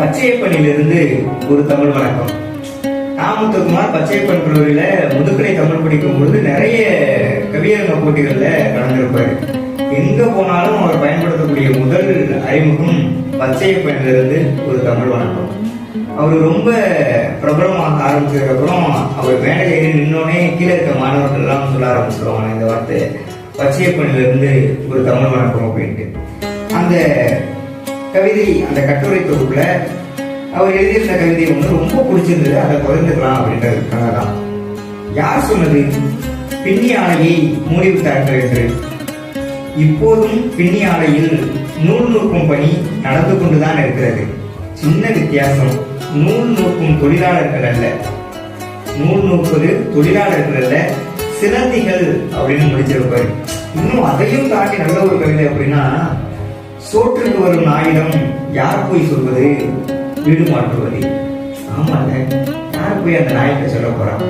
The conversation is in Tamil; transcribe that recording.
பச்சையப்பனிலிருந்து ஒரு தமிழ் வணக்கம். ராமமுத்துக்குமார் பச்சையப்பன் கல்லூரியில முதுகலை தமிழ் படிக்கும் பொழுது நிறைய கவியரங்க போட்டிகள்ல கலந்திருப்பாரு. எங்க போனாலும் அவர் பயன்படுத்தக்கூடிய முதல் அறிமுகம் பச்சையப்பனிலிருந்து ஒரு தமிழ் வணக்கம். அவர் ரொம்ப பிரபலமாக ஆரம்பிச்சதுக்கப்புறம் அவர் மேடையில் நின்னோடனே கீழே இருக்க மாணவர்கள் எல்லாம் சொல்ல ஆரம்பிச்சிருவாங்க இந்த வார்த்தை. பச்சையப்பனிலிருந்து ஒரு தமிழ் வணக்கம் அப்படின்ட்டு. அந்த கவிதை அந்த கட்டுரை தொகுப்புல அவர் எழுதியிருந்த கவிதை வந்து ரொம்ப பிடிச்சிருந்தது. அதை பகிர்ந்துக்கலாம் அப்படின்றதுக்காக தான் யார் சொன்னது? பின்னி ஆலையை மூடிவிட்டார்கள் என்று. இப்போதும் பின்னி ஆலையில் நூல் நூற்கும் பணி நடந்து கொண்டுதான் இருக்கிறது. சின்ன வித்தியாசம். நூல் நூற்கும் தொழிலாளர்கள் அல்ல. நூல் நூற்பது தொழிலாளர்கள் அல்ல. சிலந்திகள் அப்படின்னு முடிச்சிருப்பாரு. இன்னும் அதையும் தாண்டி நல்ல ஒரு கவிதை அப்படின்னா சோற்றுக்கு வரும் நாயிடம் யார் போய் சொல்வது? வீடு மாற்றுவது. ஆமாங்க யார் போய் அந்த நாய்கிட்ட சொல்ல போறான்